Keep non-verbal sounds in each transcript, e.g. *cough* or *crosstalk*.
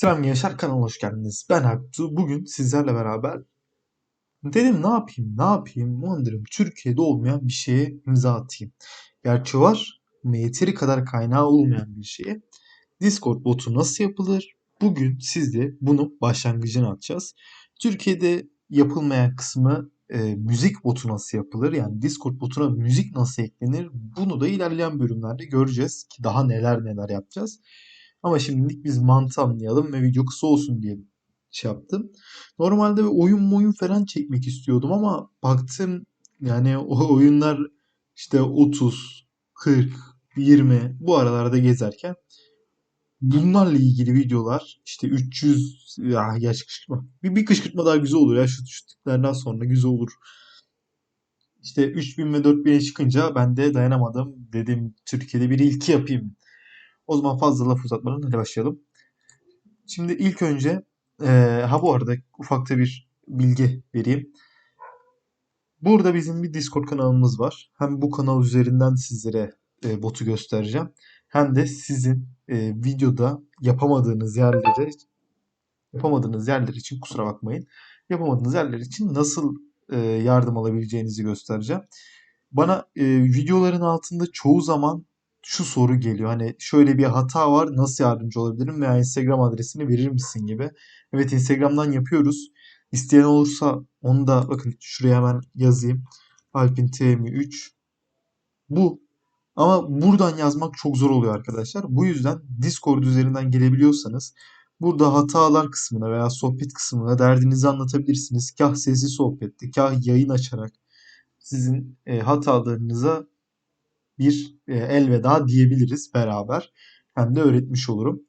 Selam gençler kanalına hoş geldiniz. Ben Aktu. Bugün sizlerle beraber dedim ne yapayım ne yapayım Wonder'ım Türkiye'de olmayan bir şeye imza atayım. Gerçi var ama yeteri kadar kaynağı olmayan bir şeye. Discord botu nasıl yapılır? Bugün sizle bunu başlangıcını atacağız. Türkiye'de yapılmayan kısmı e, müzik botu nasıl yapılır? Yani Discord botuna müzik nasıl eklenir? Bunu da ilerleyen bölümlerde göreceğiz ki daha neler neler yapacağız. Ama şimdilik biz mantığı anlayalım ve video kısa olsun diye şey yaptım. Normalde oyun oyun falan çekmek istiyordum ama baktım yani o *laughs* oyunlar işte 30, 40, 20 bu aralarda gezerken bunlarla ilgili videolar işte 300 ya gerçi kışkırtma. Bir, bir kışkırtma daha güzel olur ya şu, şu tiplerden sonra güzel olur. İşte 3000 ve 4000'e çıkınca ben de dayanamadım. Dedim Türkiye'de bir ilki yapayım. O zaman fazla laf uzatmadan hadi başlayalım. Şimdi ilk önce e, ha bu arada ufakta bir bilgi vereyim. Burada bizim bir Discord kanalımız var. Hem bu kanal üzerinden sizlere e, botu göstereceğim. Hem de sizin e, videoda yapamadığınız yerleri yapamadığınız yerler için kusura bakmayın. Yapamadığınız yerler için nasıl e, yardım alabileceğinizi göstereceğim. Bana e, videoların altında çoğu zaman şu soru geliyor. Hani şöyle bir hata var nasıl yardımcı olabilirim veya Instagram adresini verir misin gibi. Evet Instagram'dan yapıyoruz. İsteyen olursa onu da bakın şuraya hemen yazayım. Alpin TM3. Bu. Ama buradan yazmak çok zor oluyor arkadaşlar. Bu yüzden Discord üzerinden gelebiliyorsanız burada hatalar kısmına veya sohbet kısmına derdinizi anlatabilirsiniz. Kah sesli sohbette, kah yayın açarak sizin e, hatalarınıza bir e, elveda diyebiliriz beraber. Hem de öğretmiş olurum.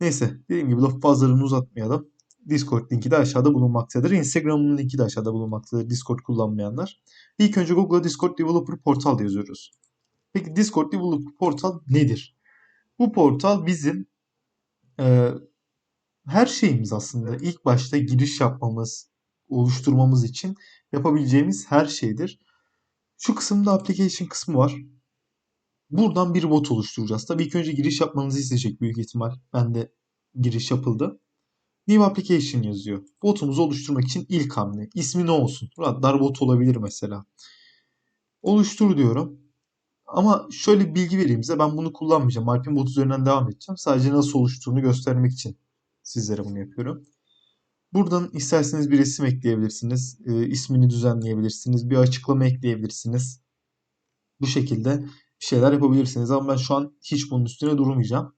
Neyse dediğim gibi lafı fazla uzatmayalım. Discord linki de aşağıda bulunmaktadır. Instagram'ın linki de aşağıda bulunmaktadır Discord kullanmayanlar. İlk önce Google'a Discord Developer Portal yazıyoruz. Peki Discord Developer Portal nedir? Bu portal bizim e, her şeyimiz aslında. İlk başta giriş yapmamız, oluşturmamız için yapabileceğimiz her şeydir. Şu kısımda application kısmı var. Buradan bir bot oluşturacağız. Tabii ilk önce giriş yapmanızı isteyecek büyük ihtimal. Ben de giriş yapıldı. New application yazıyor. Botumuzu oluşturmak için ilk hamle. İsmi ne olsun? Radar bot olabilir mesela. Oluştur diyorum. Ama şöyle bir bilgi vereyim size. Ben bunu kullanmayacağım. Alpin bot üzerinden devam edeceğim. Sadece nasıl oluştuğunu göstermek için sizlere bunu yapıyorum. Buradan isterseniz bir resim ekleyebilirsiniz. E, ismini düzenleyebilirsiniz. Bir açıklama ekleyebilirsiniz. Bu şekilde bir şeyler yapabilirsiniz. Ama ben şu an hiç bunun üstüne durmayacağım.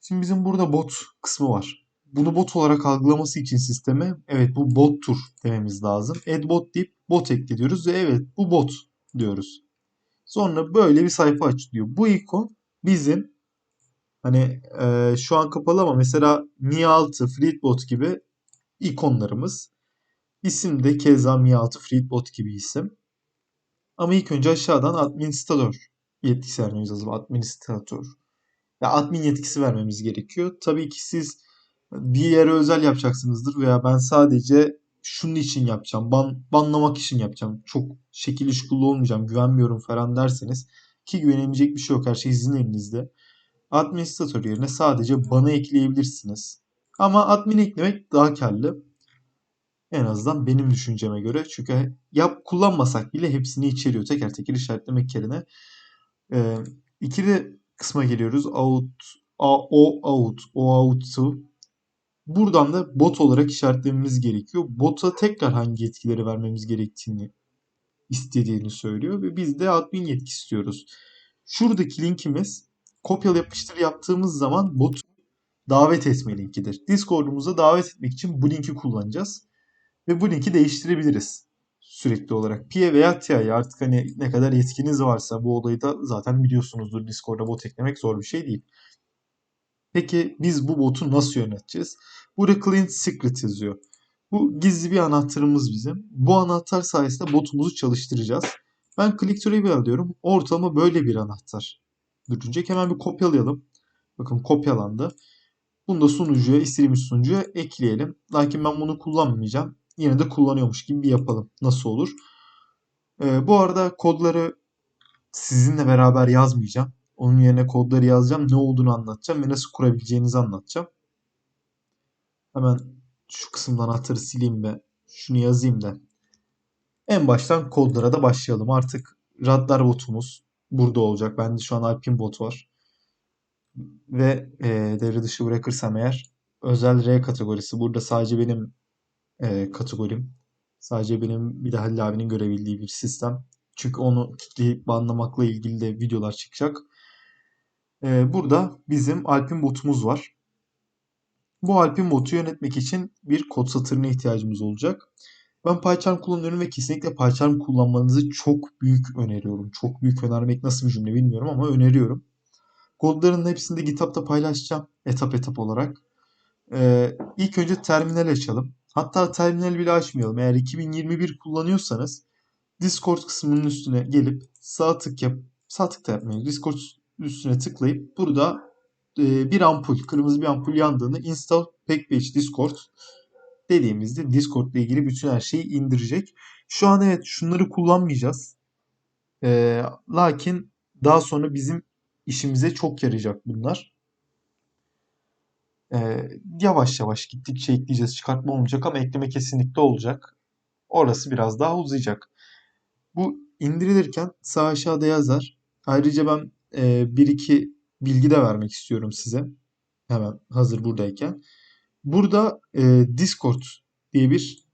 Şimdi bizim burada bot kısmı var. Bunu bot olarak algılaması için sisteme evet bu bottur dememiz lazım. Add bot deyip bot ekliyoruz ve evet bu bot diyoruz. Sonra böyle bir sayfa açılıyor. Bu ikon bizim hani e, şu an kapalı ama mesela Mi 6, Fleetbot gibi ikonlarımız. İsim de keza Mi 6, Fleetbot gibi isim. Ama ilk önce aşağıdan administratör yetkisi vermemiz lazım. Administratör. Ya admin yetkisi vermemiz gerekiyor. Tabii ki siz bir yere özel yapacaksınızdır veya ben sadece şunun için yapacağım. Ban, banlamak için yapacağım. Çok şekil işgullu olmayacağım. Güvenmiyorum falan derseniz ki güvenemeyecek bir şey yok. Her şey sizin elinizde. Administratör yerine sadece bana ekleyebilirsiniz. Ama admin eklemek daha karlı. En azından benim düşünceme göre. Çünkü yap kullanmasak bile hepsini içeriyor. Teker teker işaretlemek yerine. Ee, ikili kısma geliyoruz. Out, a, o out, o out'u. Buradan da bot olarak işaretlememiz gerekiyor. Bota tekrar hangi yetkileri vermemiz gerektiğini istediğini söylüyor ve biz de admin yetki istiyoruz. Şuradaki linkimiz kopyala yapıştır yaptığımız zaman botu davet etme linkidir. Discord'umuza davet etmek için bu linki kullanacağız. Ve bu linki değiştirebiliriz sürekli olarak. Pie veya TI artık hani ne kadar yetkiniz varsa bu olayı da zaten biliyorsunuzdur. Discord'a bot eklemek zor bir şey değil. Peki biz bu botu nasıl yöneteceğiz? Burada Client Secret yazıyor. Bu gizli bir anahtarımız bizim. Bu anahtar sayesinde botumuzu çalıştıracağız. Ben Click to Reveal diyorum. Ortalama böyle bir anahtar görünecek. Hemen bir kopyalayalım. Bakın kopyalandı. Bunu da sunucuya, istediğimiz sunucuya ekleyelim. Lakin ben bunu kullanmayacağım yine de kullanıyormuş gibi bir yapalım. Nasıl olur? Ee, bu arada kodları sizinle beraber yazmayacağım. Onun yerine kodları yazacağım. Ne olduğunu anlatacağım ve nasıl kurabileceğinizi anlatacağım. Hemen şu kısımdan anahtarı sileyim ve şunu yazayım da. En baştan kodlara da başlayalım. Artık radar botumuz burada olacak. Bende şu an Alpin bot var. Ve e, devre dışı bırakırsam eğer özel R kategorisi. Burada sadece benim e, kategorim. Sadece benim bir de Halil abinin görebildiği bir sistem. Çünkü onu kitleyip banlamakla ilgili de videolar çıkacak. E, burada bizim Alpin botumuz var. Bu Alpin botu yönetmek için bir kod satırına ihtiyacımız olacak. Ben PyCharm kullanıyorum ve kesinlikle PyCharm kullanmanızı çok büyük öneriyorum. Çok büyük önermek nasıl bir cümle bilmiyorum ama öneriyorum. Kodların hepsini de GitHub'da paylaşacağım etap etap olarak. Ee, ilk önce terminal açalım. Hatta terminal bile açmayalım. Eğer 2021 kullanıyorsanız Discord kısmının üstüne gelip sağ tık yap sağ tık da yapmayın. Discord üstüne tıklayıp burada e, bir ampul, kırmızı bir ampul yandığını install packpage discord dediğimizde Discord ile ilgili bütün her şeyi indirecek. Şu an evet şunları kullanmayacağız. E, lakin daha sonra bizim işimize çok yarayacak bunlar. E, yavaş yavaş gittikçe ekleyeceğiz. Çıkartma olmayacak ama ekleme kesinlikle olacak. Orası biraz daha uzayacak. Bu indirilirken sağ aşağıda yazar. Ayrıca ben e, bir iki bilgi de vermek istiyorum size. Hemen hazır buradayken. Burada e, Discord diye bir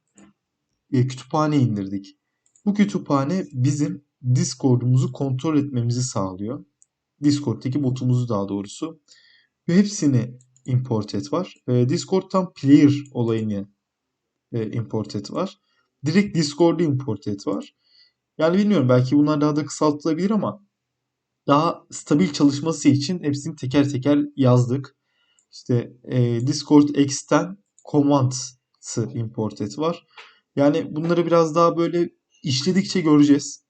e, kütüphane indirdik. Bu kütüphane bizim Discord'umuzu kontrol etmemizi sağlıyor. Discord'daki botumuzu daha doğrusu. Ve hepsini import et var. E, Discord'tan player olayını e, import et var. Direkt Discord'u import et var. Yani bilmiyorum belki bunlar daha da kısaltılabilir ama daha stabil çalışması için hepsini teker teker yazdık. İşte e, Discord X'ten Commands'ı import et var. Yani bunları biraz daha böyle işledikçe göreceğiz.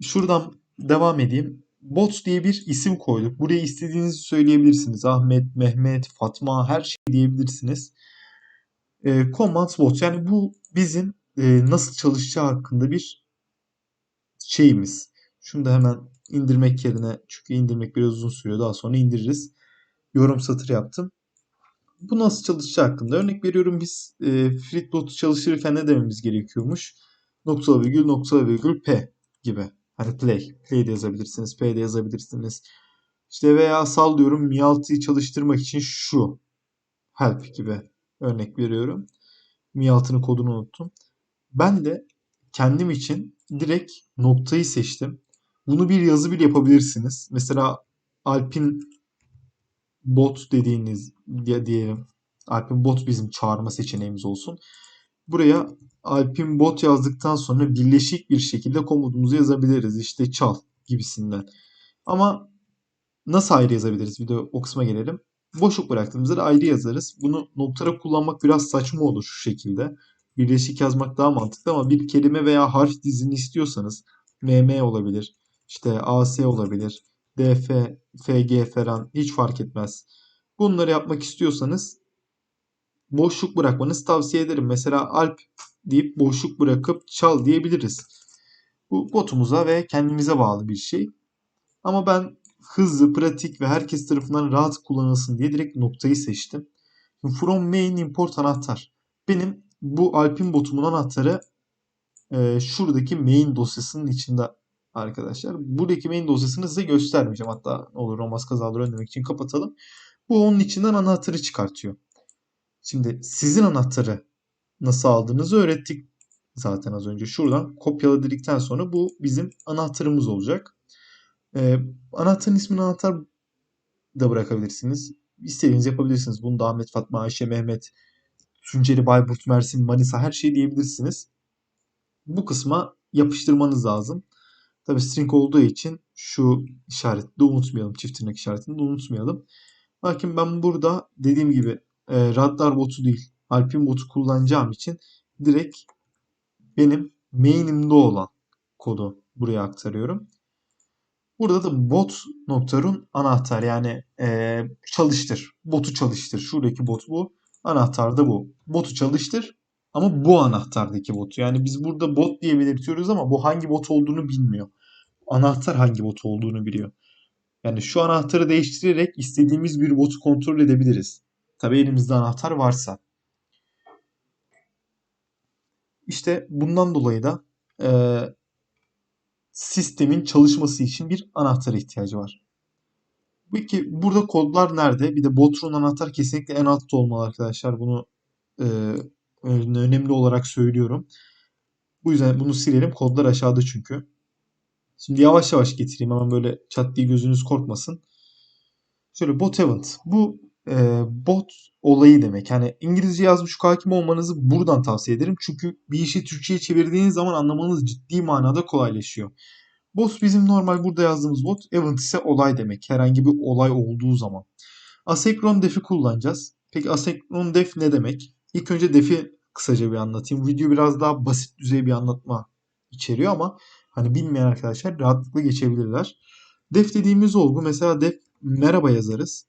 Şuradan devam edeyim. Bot diye bir isim koyduk. Buraya istediğinizi söyleyebilirsiniz. Ahmet, Mehmet, Fatma her şey diyebilirsiniz. E, Commands bot. Yani bu bizim e, nasıl çalışacağı hakkında bir şeyimiz. Şunu da hemen indirmek yerine çünkü indirmek biraz uzun sürüyor. Daha sonra indiririz. Yorum satır yaptım. Bu nasıl çalışacağı hakkında örnek veriyorum biz e, Fritbot'u çalıştırırken ne dememiz gerekiyormuş? Nokta virgül nokta virgül p gibi. Hani play. Play de yazabilirsiniz. P de yazabilirsiniz. İşte veya sallıyorum Mi 6'yı çalıştırmak için şu. Help gibi örnek veriyorum. Mi 6'nın kodunu unuttum. Ben de kendim için direkt noktayı seçtim. Bunu bir yazı bile yapabilirsiniz. Mesela Alpin bot dediğiniz diye diyelim. Alpin bot bizim çağırma seçeneğimiz olsun. Buraya Alpin bot yazdıktan sonra birleşik bir şekilde komutumuzu yazabiliriz. İşte çal gibisinden. Ama nasıl ayrı yazabiliriz? Bir de o kısma gelelim. Boşluk bıraktığımızda da ayrı yazarız. Bunu notlara kullanmak biraz saçma olur şu şekilde. Birleşik yazmak daha mantıklı ama bir kelime veya harf dizini istiyorsanız MM olabilir. İşte AS olabilir. DF, FG falan hiç fark etmez. Bunları yapmak istiyorsanız boşluk bırakmanızı tavsiye ederim. Mesela Alp deyip boşluk bırakıp çal diyebiliriz. Bu botumuza ve kendimize bağlı bir şey. Ama ben hızlı, pratik ve herkes tarafından rahat kullanılsın diye direkt noktayı seçtim. From main import anahtar. Benim bu Alpin botumun anahtarı e, şuradaki main dosyasının içinde arkadaşlar. Buradaki main dosyasını size göstermeyeceğim. Hatta olur olmaz kazaları önlemek için kapatalım. Bu onun içinden anahtarı çıkartıyor. Şimdi sizin anahtarı nasıl aldığınızı öğrettik zaten az önce. Şuradan kopyala dedikten sonra bu bizim anahtarımız olacak. Ee, anahtarın ismini anahtar da bırakabilirsiniz. İstediğiniz yapabilirsiniz. Bunu da Ahmet, Fatma, Ayşe, Mehmet, Tunceli, Bayburt, Mersin, Manisa her şeyi diyebilirsiniz. Bu kısma yapıştırmanız lazım. Tabi string olduğu için şu işareti de unutmayalım. Çift tırnak işaretini de unutmayalım. Lakin ben burada dediğim gibi e, radar botu değil Alpin botu kullanacağım için direkt benim main'imde olan kodu buraya aktarıyorum. Burada da bot noktarın anahtar yani e, çalıştır. Botu çalıştır. Şuradaki bot bu. Anahtar da bu. Botu çalıştır ama bu anahtardaki botu. Yani biz burada bot diye belirtiyoruz ama bu hangi bot olduğunu bilmiyor. Anahtar hangi bot olduğunu biliyor. Yani şu anahtarı değiştirerek istediğimiz bir botu kontrol edebiliriz. Tabi elimizde anahtar varsa. İşte bundan dolayı da e, sistemin çalışması için bir anahtara ihtiyacı var. Peki burada kodlar nerede? Bir de Botrun anahtar kesinlikle en altta olmalı arkadaşlar. Bunu e, önemli olarak söylüyorum. Bu yüzden bunu silelim. Kodlar aşağıda çünkü. Şimdi yavaş yavaş getireyim. Hemen böyle çat diye gözünüz korkmasın. Şöyle bot event. Bu e, bot olayı demek. Yani İngilizce yazmış hakim olmanızı buradan tavsiye ederim. Çünkü bir işi Türkçe'ye çevirdiğiniz zaman anlamanız ciddi manada kolaylaşıyor. Bot bizim normal burada yazdığımız bot. Event ise olay demek. Herhangi bir olay olduğu zaman. Asenkron def'i kullanacağız. Peki asenkron def ne demek? İlk önce def'i kısaca bir anlatayım. Video biraz daha basit düzey bir anlatma içeriyor ama hani bilmeyen arkadaşlar rahatlıkla geçebilirler. Def dediğimiz olgu mesela def merhaba yazarız.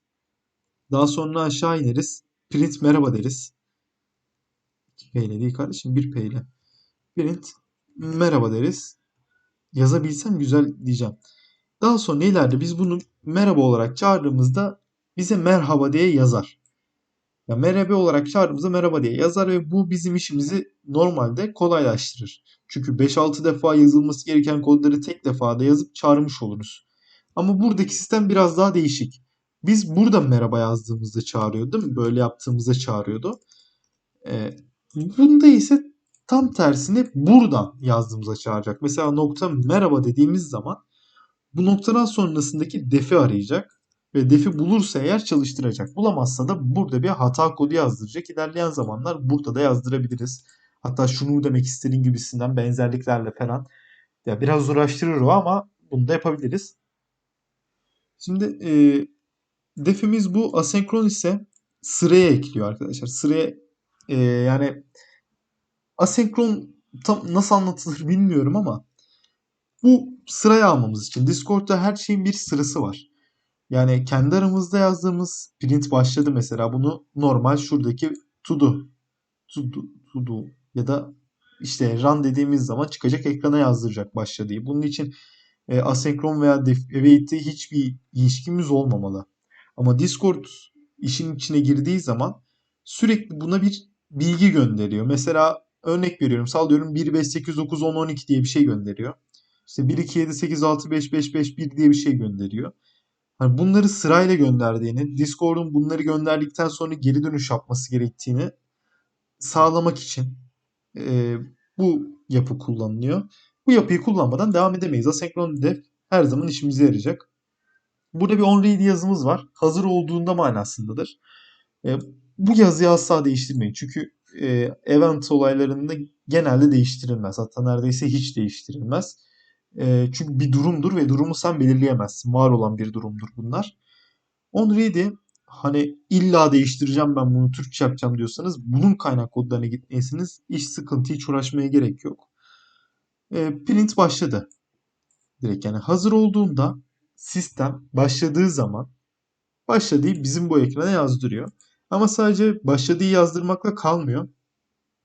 Daha sonra aşağı ineriz. Print merhaba deriz. 2P ile değil kardeşim 1P ile. Print merhaba deriz. Yazabilsem güzel diyeceğim. Daha sonra ileride biz bunu merhaba olarak çağırdığımızda bize merhaba diye yazar. Ya merhaba olarak çağırdığımızda merhaba diye yazar ve bu bizim işimizi normalde kolaylaştırır. Çünkü 5-6 defa yazılması gereken kodları tek defada yazıp çağırmış oluruz. Ama buradaki sistem biraz daha değişik. Biz burada merhaba yazdığımızda çağırıyor değil mi? Böyle yaptığımızda çağırıyordu. Ee, bunda ise tam tersine buradan yazdığımızda çağıracak. Mesela nokta merhaba dediğimiz zaman bu noktadan sonrasındaki defi arayacak ve defi bulursa eğer çalıştıracak. Bulamazsa da burada bir hata kodu yazdıracak. İlerleyen zamanlar burada da yazdırabiliriz. Hatta şunu demek istediğin gibisinden benzerliklerle falan. Ya biraz uğraştırır o ama bunu da yapabiliriz. Şimdi e, defimiz bu asenkron ise sıraya ekliyor arkadaşlar. Sıraya e, yani asenkron tam nasıl anlatılır bilmiyorum ama bu sıraya almamız için Discord'da her şeyin bir sırası var. Yani kendi aramızda yazdığımız print başladı mesela bunu normal şuradaki to do, to do, to do ya da işte run dediğimiz zaman çıkacak ekrana yazdıracak başladığı. Bunun için e, asenkron veya await'te hiçbir ilişkimiz olmamalı. Ama Discord işin içine girdiği zaman sürekli buna bir bilgi gönderiyor. Mesela örnek veriyorum sallıyorum 1 5 8 9 10 12 diye bir şey gönderiyor. İşte 1 2 7 8 6 5 5 5 1 diye bir şey gönderiyor. Hani bunları sırayla gönderdiğini, Discord'un bunları gönderdikten sonra geri dönüş yapması gerektiğini sağlamak için e, bu yapı kullanılıyor. Bu yapıyı kullanmadan devam edemeyiz. Asenkron def her zaman işimize yarayacak. Burada bir onReady yazımız var. Hazır olduğunda manasındadır. E, bu yazıyı asla değiştirmeyin. Çünkü e, event olaylarında genelde değiştirilmez. Hatta neredeyse hiç değiştirilmez. E, çünkü bir durumdur ve durumu sen belirleyemezsin. Var olan bir durumdur bunlar. OnReady hani illa değiştireceğim ben bunu Türkçe yapacağım diyorsanız bunun kaynak kodlarına gitmeyesiniz. İş sıkıntı hiç uğraşmaya gerek yok. E, print başladı. Direkt yani hazır olduğunda sistem başladığı zaman başladığı bizim bu ekrana yazdırıyor. Ama sadece başladığı yazdırmakla kalmıyor.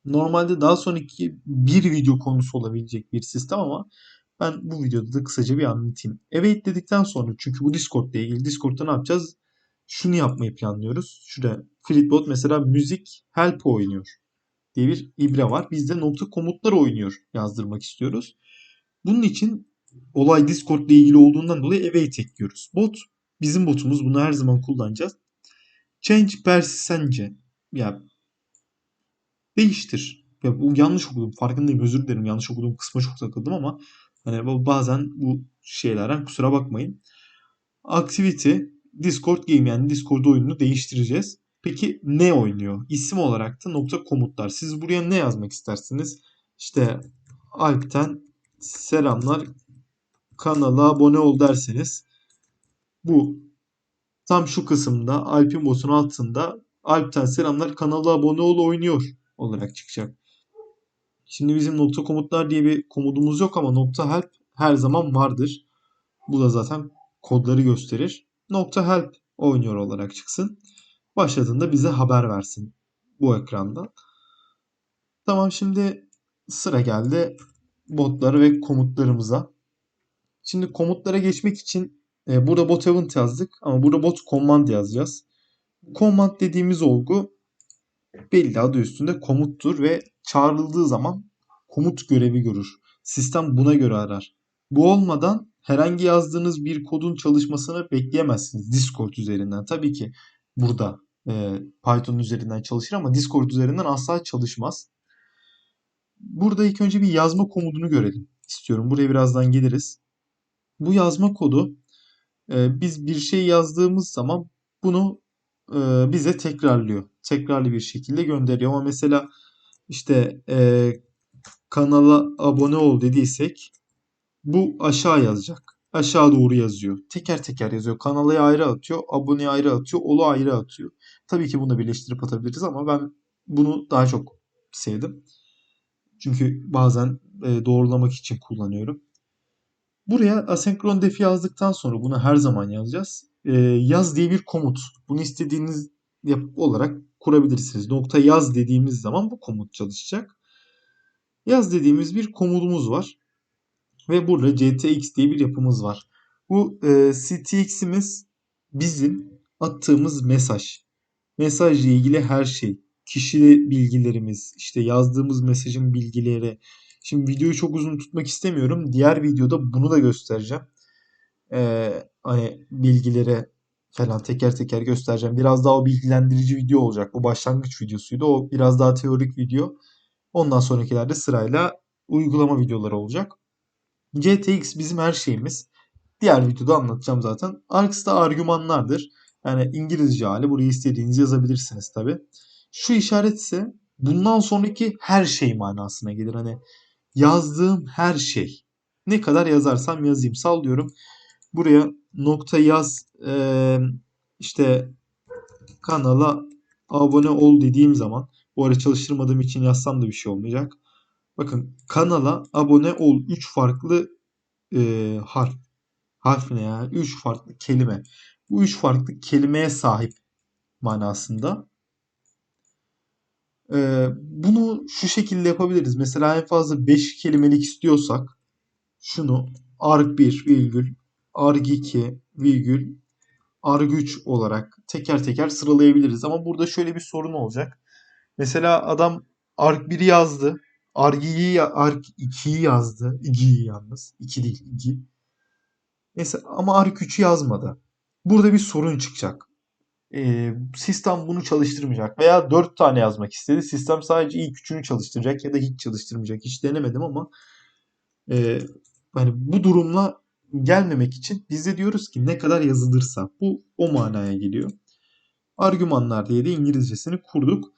Normalde daha sonraki bir video konusu olabilecek bir sistem ama ben bu videoda da kısaca bir anlatayım. Await dedikten sonra çünkü bu Discord ile ilgili Discord'da ne yapacağız? Şunu yapmayı planlıyoruz. Şurada Flipbot mesela müzik help oynuyor diye bir ibre var. Biz de nokta komutlar oynuyor yazdırmak istiyoruz. Bunun için olay Discord ile ilgili olduğundan dolayı await ekliyoruz. Bot bizim botumuz. Bunu her zaman kullanacağız. Change persistence ya değiştir. Ya bu yanlış okudum. Farkındayım. Özür dilerim. Yanlış okuduğum kısma çok takıldım ama hani bazen bu şeylerden kusura bakmayın. Activity Discord game yani Discord oyununu değiştireceğiz. Peki ne oynuyor? İsim olarak da nokta komutlar. Siz buraya ne yazmak istersiniz? İşte Alp'ten selamlar kanala abone ol derseniz bu tam şu kısımda Alp'in botun altında Alp'ten selamlar kanala abone ol oynuyor olarak çıkacak. Şimdi bizim nokta komutlar diye bir komudumuz yok ama nokta help her zaman vardır. Bu da zaten kodları gösterir. Nokta help oynuyor olarak çıksın. Başladığında bize haber versin bu ekranda. Tamam şimdi sıra geldi botları ve komutlarımıza. Şimdi komutlara geçmek için e, burada bot event yazdık ama burada bot command yazacağız. Command dediğimiz olgu belli adı üstünde komuttur ve çağrıldığı zaman komut görevi görür. Sistem buna göre arar. Bu olmadan herhangi yazdığınız bir kodun çalışmasını bekleyemezsiniz Discord üzerinden. Tabii ki burada e, Python üzerinden çalışır ama Discord üzerinden asla çalışmaz. Burada ilk önce bir yazma komutunu görelim istiyorum. Buraya birazdan geliriz. Bu yazma kodu e, biz bir şey yazdığımız zaman bunu e, bize tekrarlıyor. Tekrarlı bir şekilde gönderiyor. Ama mesela işte e, kanala abone ol dediysek bu aşağı yazacak. Aşağı doğru yazıyor. Teker teker yazıyor. Kanala ayrı atıyor. Aboneye ayrı atıyor. Olu ayrı atıyor. Tabii ki bunu birleştirip atabiliriz ama ben bunu daha çok sevdim. Çünkü bazen e, doğrulamak için kullanıyorum. Buraya asenkron def yazdıktan sonra bunu her zaman yazacağız. E, yaz diye bir komut. Bunu istediğiniz yapı olarak kurabilirsiniz. Nokta yaz dediğimiz zaman bu komut çalışacak. Yaz dediğimiz bir komutumuz var. Ve burada GTX diye bir yapımız var. Bu e, CTX'imiz bizim attığımız mesaj. Mesajla ilgili her şey. Kişi bilgilerimiz, işte yazdığımız mesajın bilgileri. Şimdi videoyu çok uzun tutmak istemiyorum. Diğer videoda bunu da göstereceğim. Ee, hani bilgileri falan teker teker göstereceğim. Biraz daha o bilgilendirici video olacak. Bu başlangıç videosuydu. O biraz daha teorik video. Ondan sonrakilerde sırayla uygulama videoları olacak. GTX bizim her şeyimiz. Diğer videoda anlatacağım zaten. Args da argümanlardır. Yani İngilizce hali. Buraya istediğinizi yazabilirsiniz tabi. Şu işaret ise bundan sonraki her şey manasına gelir. Hani yazdığım her şey. Ne kadar yazarsam yazayım. Sallıyorum. Buraya nokta yaz e, işte kanala abone ol dediğim zaman bu ara çalıştırmadığım için yazsam da bir şey olmayacak. Bakın kanala abone ol 3 farklı e, harf. Harf ne ya? 3 farklı kelime. Bu 3 farklı kelimeye sahip manasında. E, bunu şu şekilde yapabiliriz. Mesela en fazla 5 kelimelik istiyorsak şunu arg1 virgül arg2 virgül arg3 olarak teker teker sıralayabiliriz. Ama burada şöyle bir sorun olacak. Mesela adam arg1'i yazdı. Argi'yi Arg2'yi yazdı. 2'yi yalnız. 2 değil 2. Neyse ama Arg3'ü yazmadı. Burada bir sorun çıkacak. Ee, sistem bunu çalıştırmayacak. Veya 4 tane yazmak istedi. Sistem sadece ilk üçünü çalıştıracak ya da hiç çalıştırmayacak. Hiç denemedim ama e, hani bu durumla gelmemek için biz de diyoruz ki ne kadar yazılırsa bu o manaya geliyor. Argümanlar diye de İngilizcesini kurduk.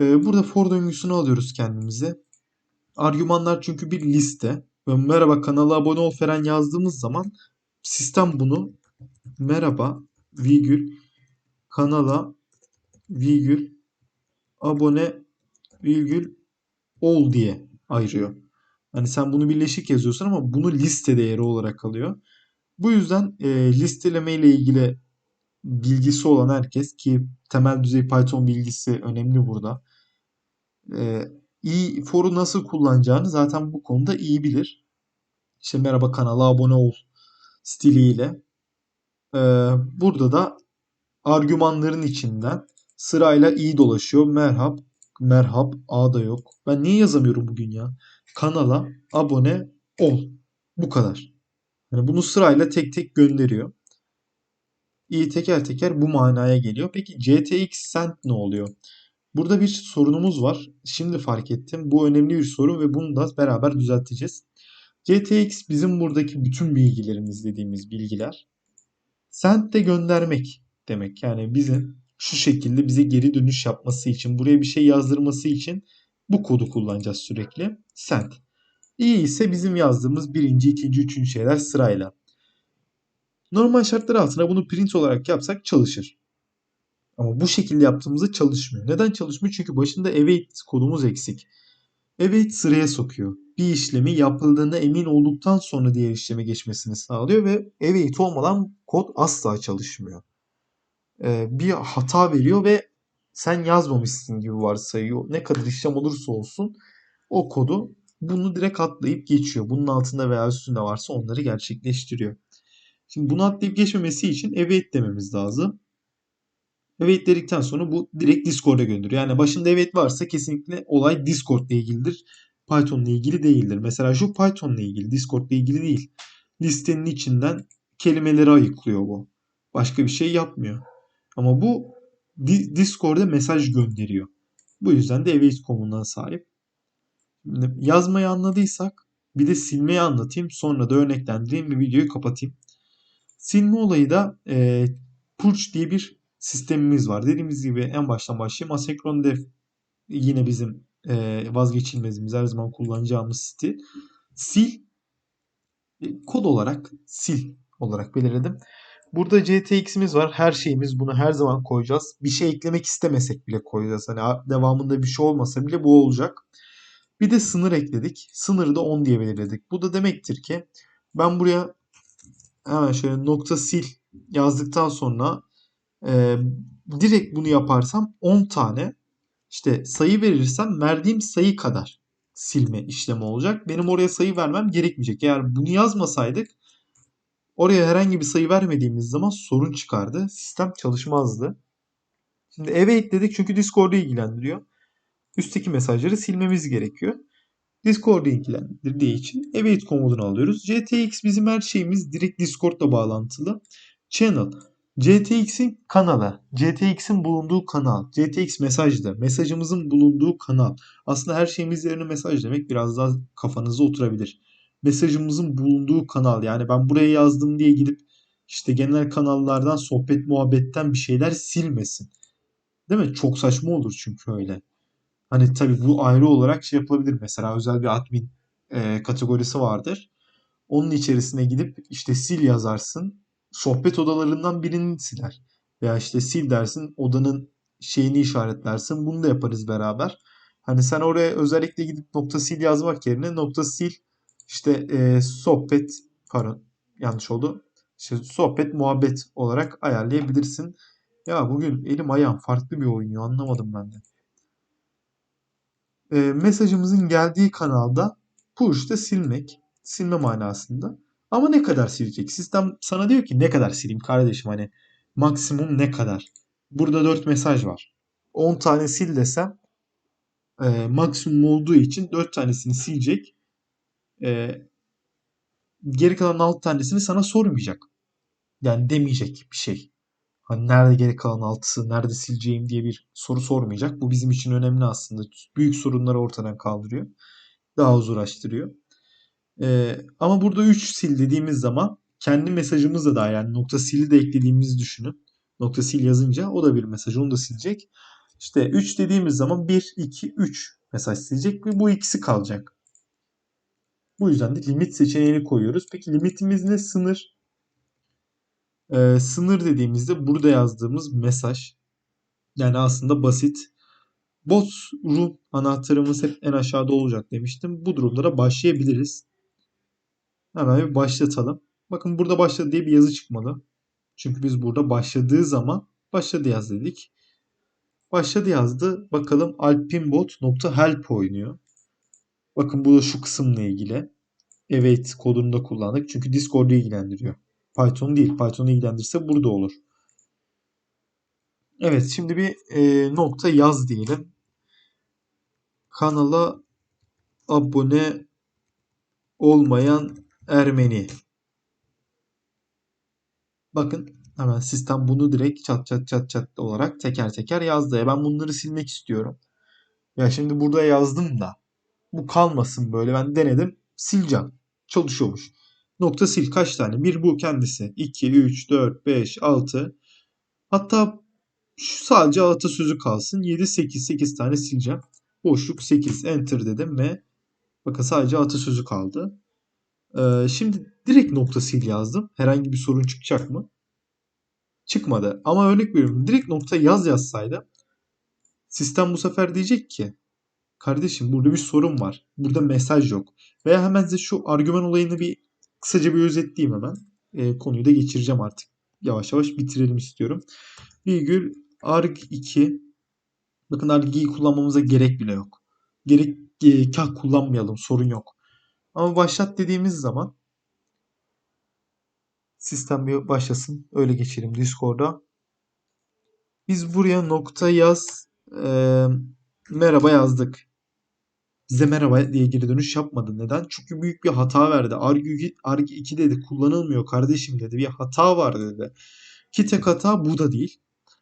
Ee, burada for döngüsünü alıyoruz kendimize. Argümanlar çünkü bir liste. Merhaba kanala abone ol falan yazdığımız zaman sistem bunu merhaba virgül kanala virgül abone virgül ol diye ayırıyor. Hani sen bunu birleşik yazıyorsun ama bunu liste değeri olarak kalıyor. Bu yüzden e, listeleme ile ilgili bilgisi olan herkes ki temel düzey Python bilgisi önemli burada. E, iyi for'u nasıl kullanacağını zaten bu konuda iyi bilir. İşte merhaba kanala abone ol stiliyle. E, burada da argümanların içinden sırayla iyi dolaşıyor. Merhab, merhab, A da yok. Ben niye yazamıyorum bugün ya? Kanala abone ol. Bu kadar. Yani bunu sırayla tek tek gönderiyor. İyi teker teker bu manaya geliyor. Peki GTX Send ne oluyor? Burada bir sorunumuz var. Şimdi fark ettim. Bu önemli bir sorun ve bunu da beraber düzelteceğiz. GTX bizim buradaki bütün bilgilerimiz dediğimiz bilgiler. Send de göndermek demek. Yani bizim şu şekilde bize geri dönüş yapması için, buraya bir şey yazdırması için bu kodu kullanacağız sürekli. Send. İyi ise bizim yazdığımız birinci, ikinci, üçüncü şeyler sırayla. Normal şartlar altında bunu print olarak yapsak çalışır. Ama bu şekilde yaptığımızda çalışmıyor. Neden çalışmıyor? Çünkü başında await kodumuz eksik. Await sıraya sokuyor. Bir işlemi yapıldığına emin olduktan sonra diğer işleme geçmesini sağlıyor ve await olmadan kod asla çalışmıyor. Ee, bir hata veriyor ve sen yazmamışsın gibi varsayıyor. Ne kadar işlem olursa olsun o kodu bunu direkt atlayıp geçiyor. Bunun altında veya üstünde varsa onları gerçekleştiriyor. Şimdi bunu atlayıp geçmemesi için evet dememiz lazım. Evet dedikten sonra bu direkt Discord'a gönderiyor. Yani başında evet varsa kesinlikle olay Discord ile ilgilidir. Python'la ilgili değildir. Mesela şu Python'la ilgili, Discord'la ilgili değil. Listenin içinden kelimeleri ayıklıyor bu. Başka bir şey yapmıyor. Ama bu Discord'a mesaj gönderiyor. Bu yüzden de await komununa sahip. Yazmayı anladıysak bir de silmeyi anlatayım. Sonra da örneklendireyim ve videoyu kapatayım. Silme olayı da e, purge diye bir sistemimiz var. Dediğimiz gibi en baştan başlayayım. Asenkron def yine bizim e, vazgeçilmezimiz her zaman kullanacağımız stil. Sil e, kod olarak sil olarak belirledim. Burada GTX'imiz var. Her şeyimiz bunu her zaman koyacağız. Bir şey eklemek istemesek bile koyacağız. Hani devamında bir şey olmasa bile bu olacak. Bir de sınır ekledik. Sınırı da 10 diye belirledik. Bu da demektir ki ben buraya hemen şöyle nokta sil yazdıktan sonra e, direkt bunu yaparsam 10 tane işte sayı verirsem verdiğim sayı kadar silme işlemi olacak. Benim oraya sayı vermem gerekmeyecek. Eğer bunu yazmasaydık oraya herhangi bir sayı vermediğimiz zaman sorun çıkardı. Sistem çalışmazdı. Şimdi eve ekledik çünkü Discord'u ilgilendiriyor. Üstteki mesajları silmemiz gerekiyor. Discord'u ilgilendirdiği için await komutunu alıyoruz. GTX bizim her şeyimiz direkt Discord'la bağlantılı. Channel GTX'in kanalı, GTX'in bulunduğu kanal, GTX mesajda, mesajımızın bulunduğu kanal. Aslında her şeyimiz yerine mesaj demek biraz daha kafanıza oturabilir. Mesajımızın bulunduğu kanal yani ben buraya yazdım diye gidip işte genel kanallardan sohbet muhabbetten bir şeyler silmesin. Değil mi? Çok saçma olur çünkü öyle. Hani tabii bu ayrı olarak şey yapılabilir. Mesela özel bir admin e, kategorisi vardır. Onun içerisine gidip işte sil yazarsın sohbet odalarından birini siler. Veya işte sil dersin odanın şeyini işaretlersin. Bunu da yaparız beraber. Hani sen oraya özellikle gidip nokta sil yazmak yerine nokta sil işte e, sohbet pardon yanlış oldu. İşte sohbet muhabbet olarak ayarlayabilirsin. Ya bugün elim ayağım farklı bir oynuyor anlamadım ben de. E, mesajımızın geldiği kanalda push'ta silmek. Silme manasında. Ama ne kadar silecek? Sistem sana diyor ki ne kadar sileyim kardeşim hani maksimum ne kadar? Burada 4 mesaj var. 10 tane sil desem e, maksimum olduğu için 4 tanesini silecek. E, geri kalan 6 tanesini sana sormayacak. Yani demeyecek bir şey. Hani nerede geri kalan 6'sı, nerede sileceğim diye bir soru sormayacak. Bu bizim için önemli aslında. Büyük sorunları ortadan kaldırıyor. Daha az uğraştırıyor. Ee, ama burada 3 sil dediğimiz zaman kendi mesajımızla da yani nokta sili de eklediğimizi düşünün. Nokta sil yazınca o da bir mesaj onu da silecek. İşte 3 dediğimiz zaman 1, 2, 3 mesaj silecek ve bu ikisi kalacak. Bu yüzden de limit seçeneğini koyuyoruz. Peki limitimiz ne? Sınır. Ee, sınır dediğimizde burada yazdığımız mesaj. Yani aslında basit. Bot room anahtarımız hep en aşağıda olacak demiştim. Bu durumlara başlayabiliriz. Hemen bir başlatalım. Bakın burada başladı diye bir yazı çıkmadı. Çünkü biz burada başladığı zaman başladı yaz dedik. Başladı yazdı. Bakalım alpinbot.help oynuyor. Bakın bu da şu kısımla ilgili. Evet kodunu da kullandık. Çünkü Discord'u ilgilendiriyor. Python değil. Python'u ilgilendirse burada olur. Evet şimdi bir e, nokta yaz diyelim. Kanala abone olmayan Ermeni. Bakın hemen sistem bunu direkt çat çat çat çat olarak teker teker yazdı. Ya ben bunları silmek istiyorum. Ya şimdi burada yazdım da bu kalmasın böyle ben denedim sileceğim. Çalışıyormuş. Nokta sil kaç tane? Bir bu kendisi. 2, 3, 4, 5, 6. Hatta şu sadece sözü kalsın. 7, 8, 8 tane sileceğim. Boşluk 8. Enter dedim ve bakın sadece sözü kaldı. Ee, şimdi direkt nokta sil yazdım. Herhangi bir sorun çıkacak mı? Çıkmadı. Ama örnek veriyorum. Direkt nokta yaz yazsaydı sistem bu sefer diyecek ki kardeşim burada bir sorun var. Burada mesaj yok. Veya hemen size şu argüman olayını bir kısaca bir özetleyeyim hemen. E, konuyu da geçireceğim artık. Yavaş yavaş bitirelim istiyorum. Virgül arg2 bakın arg2'yi kullanmamıza gerek bile yok. Gerek e, kah kullanmayalım sorun yok. Ama başlat dediğimiz zaman sistem bir başlasın. Öyle geçelim Discord'a. Biz buraya nokta yaz e, merhaba yazdık. Bize merhaba diye geri dönüş yapmadı. Neden? Çünkü büyük bir hata verdi. Argi, Argi 2 dedi kullanılmıyor kardeşim dedi. Bir hata var dedi. Ki tek hata bu da değil.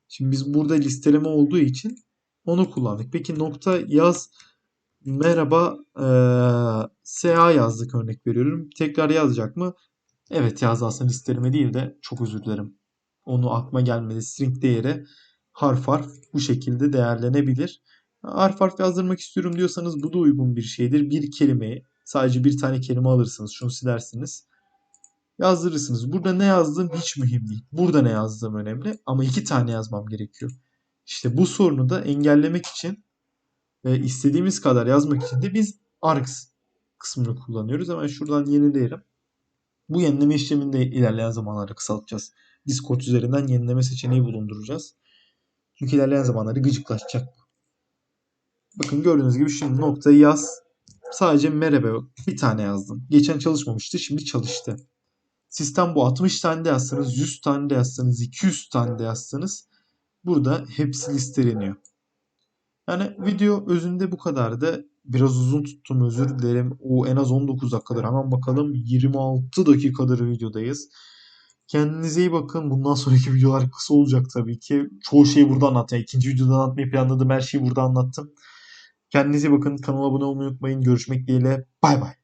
Şimdi biz burada listeleme olduğu için onu kullandık. Peki nokta yaz merhaba eee SA yazdık örnek veriyorum. Tekrar yazacak mı? Evet yazdı aslında listeleme değil de çok özür dilerim. Onu aklıma gelmedi. String değeri harf harf bu şekilde değerlenebilir. Harf harf yazdırmak istiyorum diyorsanız bu da uygun bir şeydir. Bir kelimeyi sadece bir tane kelime alırsınız. Şunu silersiniz. Yazdırırsınız. Burada ne yazdığım hiç mühim değil. Burada ne yazdığım önemli. Ama iki tane yazmam gerekiyor. İşte bu sorunu da engellemek için ve istediğimiz kadar yazmak için de biz args kısmını kullanıyoruz. Hemen şuradan yenileyelim. Bu yenileme işlemini de ilerleyen zamanlarda kısaltacağız. Discord üzerinden yenileme seçeneği bulunduracağız. Çünkü ilerleyen zamanlarda gıcıklaşacak. Bakın gördüğünüz gibi şimdi noktayı yaz. Sadece merhaba. Bir tane yazdım. Geçen çalışmamıştı. Şimdi çalıştı. Sistem bu. 60 tane de yazsanız, 100 tane de yazsanız, 200 tane de yazsanız burada hepsi listeleniyor. Yani video özünde bu kadardı. Biraz uzun tuttum özür dilerim. O en az 19 dakikadır. Hemen bakalım 26 dakikadır videodayız. Kendinize iyi bakın. Bundan sonraki videolar kısa olacak tabii ki. Çoğu şeyi burada anlattım. İkinci videoda anlatmayı planladığım her şeyi burada anlattım. Kendinize bakın. Kanala abone olmayı unutmayın. Görüşmek dileğiyle. Bay bay.